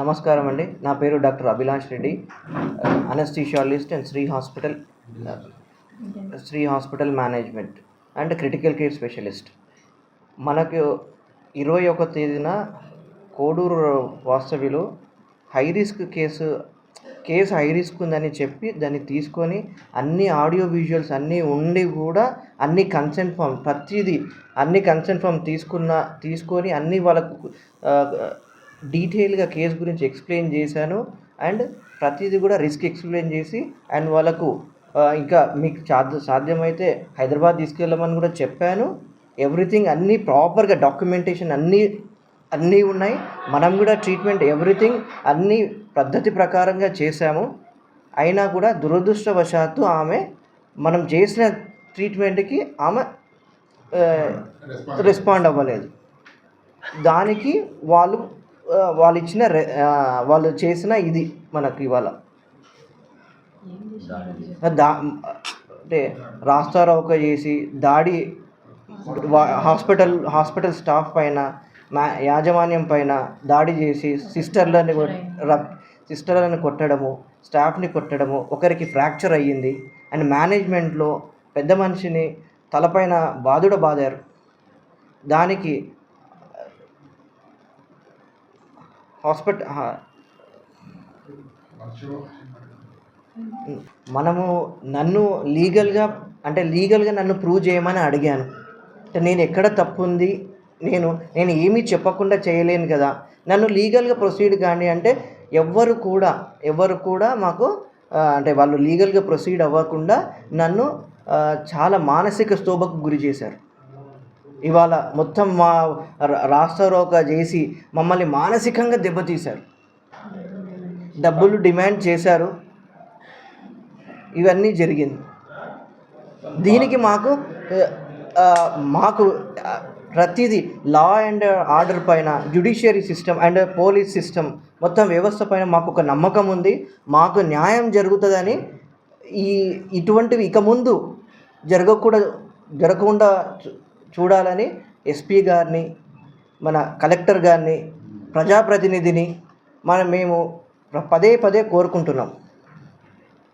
నమస్కారం అండి. నా పేరు doctor Abhilash Reddy. Anesthesiologist and Sri hospital Sri hospital management and critical care specialist మనకు ఇరవై ఒక తేదీన కోడూరు వాస్తవ్యులు high risk case case high risk ఉందని చెప్పి దాన్ని తీసుకొని అన్ని ఆడియో విజువల్స్ అన్నీ ఉండి కూడా అన్ని కన్సెంట్ ఫామ్ ప్రతిదీ అన్ని కన్సెంట్ ఫామ్ తీసుకున్న తీసుకొని అన్ని వాళ్ళకు డీటెయిల్గా కేసు గురించి ఎక్స్ప్లెయిన్ చేశాను. అండ్ ప్రతిదీ కూడా రిస్క్ ఎక్స్ప్లెయిన్ చేసి అండ్ వాళ్ళకు ఇంకా మీకు సాధ్య సాధ్యమైతే హైదరాబాద్ తీసుకెళ్ళమని కూడా చెప్పాను. ఎవ్రీథింగ్ అన్నీ ప్రాపర్గా డాక్యుమెంటేషన్ అన్నీ అన్నీ ఉన్నాయి. మనం కూడా ట్రీట్మెంట్ ఎవ్రీథింగ్ అన్నీ పద్ధతి ప్రకారంగా చేశాము. అయినా కూడా దురదృష్టవశాత్తు ఆమె మనం చేసిన ట్రీట్మెంట్కి ఆమె రెస్పాండ్ అవ్వలేదు. దానికి వాళ్ళు వాళ్ళు ఇచ్చిన రె- వాళ్ళు చేసిన ఇది మనకు ఇవాళ. దా అంటే రాస్తారోక చేసి దాడి హాస్పిటల్ హాస్పిటల్ స్టాఫ్ పైన మా యాజమాన్యం పైన దాడి చేసి సిస్టర్లని సిస్టర్లను కొట్టడము స్టాఫ్ని కొట్టడము ఒకరికి ఫ్రాక్చర్ అయ్యింది అండ్ మేనేజ్మెంట్లో పెద్ద మనిషిని తలపైన బాధుడ బాధారు దానికి హాస్పిటల్ మనము నన్ను లీగల్గా అంటే లీగల్గా నన్ను ప్రూవ్ చేయమని అడిగాను. అంటే నేను ఎక్కడ తప్పు ఉంది నేను నేను ఏమీ చెప్పకుండా చేయలేను కదా. నన్ను లీగల్గా ప్రొసీడ్ కానీ అంటే ఎవ్వరు కూడా ఎవరు కూడా మాకు అంటే వాళ్ళు లీగల్గా ప్రొసీడ్ అవ్వకుండా నన్ను చాలా మానసిక స్తోభకు గురి చేశారు. ఇవాళ మొత్తం మా రాష్ట్రరోక రాస్తారోక చేసి మమ్మల్ని మానసికంగా దెబ్బతీశారు. డబ్బులు డిమాండ్ చేశారు. ఇవన్నీ జరిగింది. దీనికి మాకు మాకు ప్రతిదీ లా అండ్ ఆర్డర్ పైన judiciary system and police system మొత్తం వ్యవస్థ పైన మాకు ఒక నమ్మకం ఉంది. మాకు న్యాయం జరుగుతుందని ఈ ఇటువంటివి ఇక ముందు జరగకూడదు జరగకుండా చూడాలని ఎస్పీ గారిని మన కలెక్టర్ గారిని ప్రజాప్రతినిధిని మనం మేము పదే పదే కోరుకుంటున్నాం.